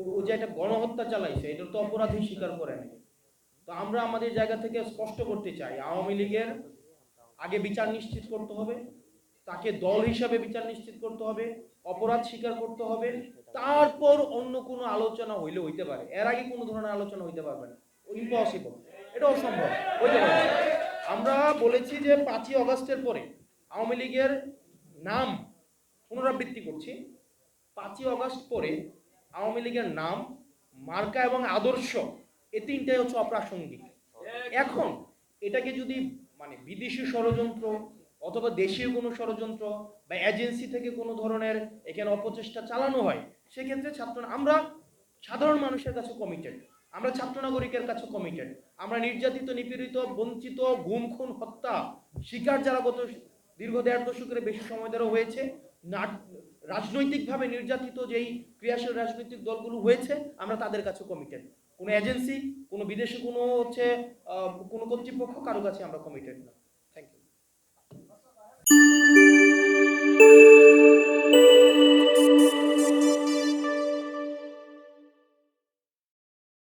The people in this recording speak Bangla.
ও- যে একটা গণহত্যা চালাইছে, এটা তো অপরাধী স্বীকার করে নাই। তো আমরা আমাদের জায়গা থেকে স্পষ্ট করতে চাই, আওয়ামী লীগের আগে বিচার নিশ্চিত করতে হবে, তাকে দল হিসাবে বিচার নিশ্চিত করতে হবে, অপরাধ স্বীকার করতে হবে, তারপর অন্য কোনো আলোচনা হইলে হইতে পারে। এর আগে কোনো ধরনের আলোচনা হইতে পারবে না। ইম্পসিবল এটা অসম্ভব। হইতে পারে। আমরা বলেছি যে পাঁচই অগস্টের পরে আওয়ামী লীগের নাম পুনরাবৃত্তি করছি। পাঁচই অগস্ট পরে আওয়ামী লীগের নাম, মার্কা এবং আদর্শ, এ তিনটাই হচ্ছে অপ্রাসঙ্গিক। এখন এটাকে যদি মানে বিদেশি ষড়যন্ত্র অথবা দেশীয় কোনো ষড়যন্ত্র বা এজেন্সি থেকে কোনো ধরনের এখানে অপচেষ্টা চালানো হয়, সেক্ষেত্রে ছাত্র, আমরা সাধারণ মানুষের কাছে কমিটেড আমরা ছাত্র নাগরিকের কাছে কমিটেড আমরা নির্যাতিত, নিপীড়িত, বঞ্চিত, গুম, খুন, হত্যা, শিকার যারা গত দীর্ঘ দেড় দশকের বেশি সময় ধরে হয়েছে রাজনৈতিকভাবে নির্যাতিত যেই ক্রিয়াশীল রাজনৈতিক দলগুলো হয়েছে, আমরা তাদের কাছে কমিটেড কোনো এজেন্সি কোনো বিদেশি, কোনো হচ্ছে কোনো কর্তৃপক্ষ কারও কাছে আমরা কমিটেড না।